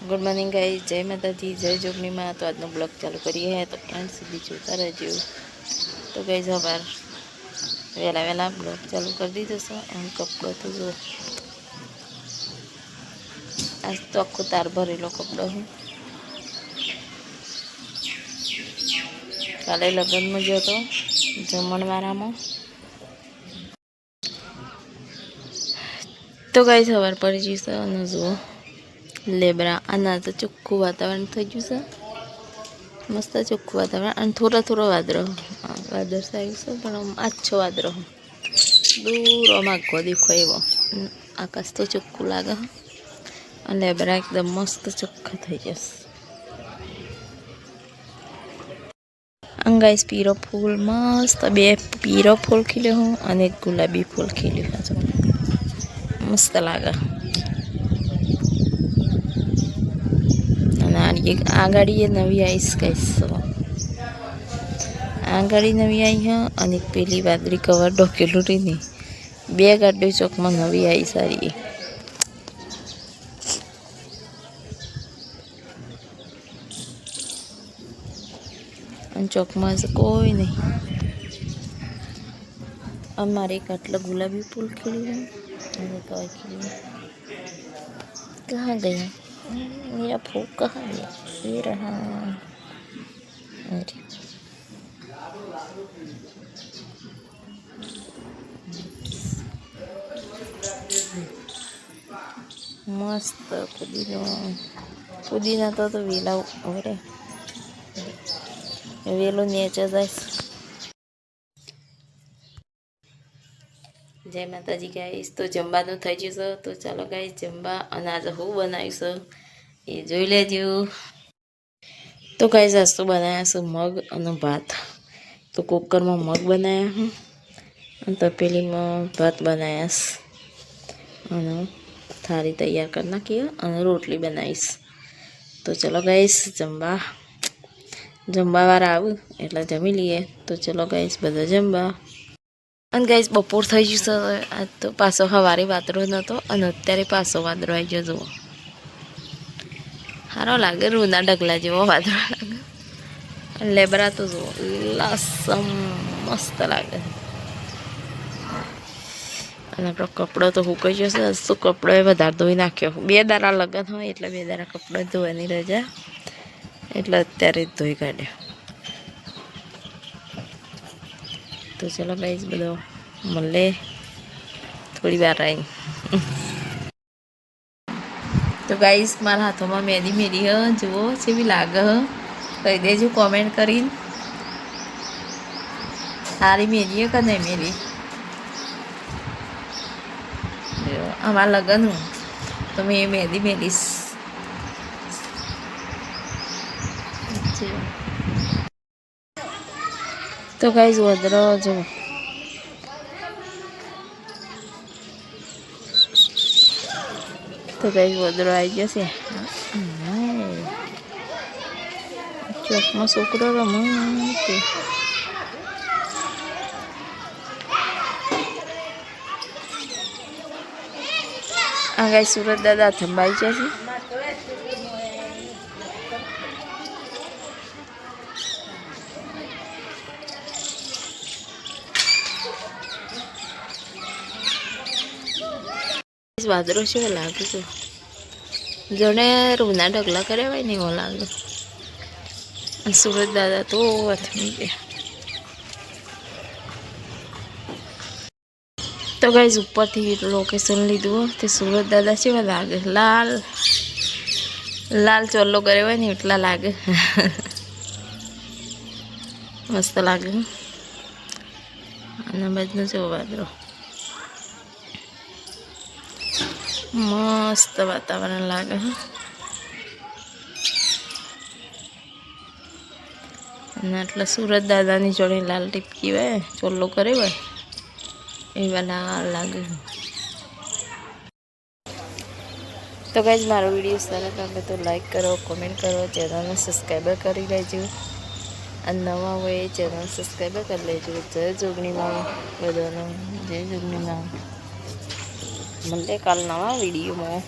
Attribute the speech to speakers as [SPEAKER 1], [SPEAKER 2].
[SPEAKER 1] Good morning ગાઈ જય માતાજી જય જોગણીમાં તો આજનો બ્લોગ ચાલુ કરીએ તો એન્ડ સુધી જોતા રહેજો. તો ગઈ સવાર વહેલા વહેલા બ્લોગ ચાલુ કરી દીધો છે એમ કપડો તો જો. આજ તો આખો તાર ભરેલો કપડો હું કાલે લગ્નમાં ગયો તો જમણવારામાં તો ગઈ સવાર પડી જઈશ અને જુઓ. લેબરા આના તો ચોખ્ખું વાતાવરણ થઈ ગયું છે મસ્ત ચોખ્ખું વાતાવરણ અને થોડો થોડો વાદળો હા, વાદળ આવ્યું છે પણ આછો વાદળો દૂર આખો દેખો એવો આકાશ તો ચોખ્ખું લાગે. અને લેબરા એકદમ મસ્ત ચોખ્ખા થઈ જશે અંગાઈસ પીરો ફૂલ મસ્ત બે પીરો ફૂલ ખીલ્યો હું અને ગુલાબી ફૂલ ખીલ્યું મસ્ત લાગે ગાડીએ આ ગાડીએ નવી આવીશ કહીશ આ ગાડી નવી આવી હ અને પેલી વાદળી કવર ઢોકેલું ડોકેલું નહીં બે ગાડી ચોકમાં નવી આવી સારી ચોકમાં ચોકમાં કોઈ નહીં મારે એક આટલા ગુલાબી ફૂલ ખીલી અને કઈ કહા ગયા मेरा फूल कहाँ गया ये रहा अरे મસ્ત પુદીનો પુદીના તો તો વેલા વરે વેલો નેચે જાય જય માતાજી ગાઈશ તો જમવાનું થઈ ગયું છે. તો ચાલો ગાઈશ જમવા અનાજ હું બનાવ્યું છે. એ જોઈ લેજો. તો ગાઈશ આજ તો બનાવ્યા છે મગ અને ભાત. તો કુકરમાં મગ બનાવ્યા હું. અને તપેલીમાં ભાત બનાવ્યા અને થાળી તૈયાર કરી નાખીએ અને રોટલી બનાવીશ. તો ચલો ગાઈશ જમવા. જમવાવાળા આવું, એટલે જમી લઈએ. તો ચલો ગાઈશ બધા જમવા. અને ગાઈસ બપોર થઈ હવે. આજ તો પાછો સવારે વાદળો નહોતો અને અત્યારે પાછો વાદળો આવી ગયો, જુઓ. સારો લાગે, રૂના ડગલા જેવો વાદળો લાગે. અને લેબરા તો જુઓ, લસમ મસ્ત લાગે. અને આપણો કપડો તો હુકાઈ ગયો છે શું કપડો એ વધારે ધોઈ નાખ્યો. બે દારા લગન હોય એટલે બે દારા કપડો ધોવાની રજા. એટલે અત્યારે ધોઈ કાઢ્યો. તો ચલો ગાઈસ બધો મળે. થોડી વાર આવી તો ગાઈઝ મારા હાથોમાં મહેંદી મેરી હ. જુઓ જેવી લાગે હ. કહી દેજો કોમેન્ટ કરીને. સારી મેરી કે નહીં મેરી અમારા લગ્ન હું. તો મેં મેદી મેરીશ જો. તો કઈ જ વધરો જો. તો ગાઈસ વધરો આવી જશે ચોકમાં છોકરો રમે તે આ ગાઈ સુરત દાદા થંભાઈ જશે વાદળો છે લાગે છે. જણે રૂના ઢગલા કર્યા હોય ને એવો લાગે. સુરત દાદા તો અથમી ગયા. તો ગાઈઝ ઉપરથી લોકેશન લીધું તે સુરત દાદા છે લાગે. લાલ. લાલ ચોલ્લો કર્યો હોય ને એટલા લાગે. મસ્ત લાગે અને બધું જેવો વાદળો. મસ્ત વાતાવરણ લાગે હે. અને એટલે સુરત દાદાની જોડે લાલ ટીપકી હોય, ચોલ્લો કરે હોય, એવા લાલ લાગે તો ગાઈઝ મારો વીડિયો સારો લાગે તો લાઈક કરો કોમેન્ટ કરો ચેનલને સબસ્ક્રાઈબર કરી લેજો. અને નવા હોય એ ચેનલ સબસ્ક્રાઈબર કરી લેજો. જય જોગણીમાં બધાનો જય જોગણીમાં મળે કાલ નવા વિડીયોમાં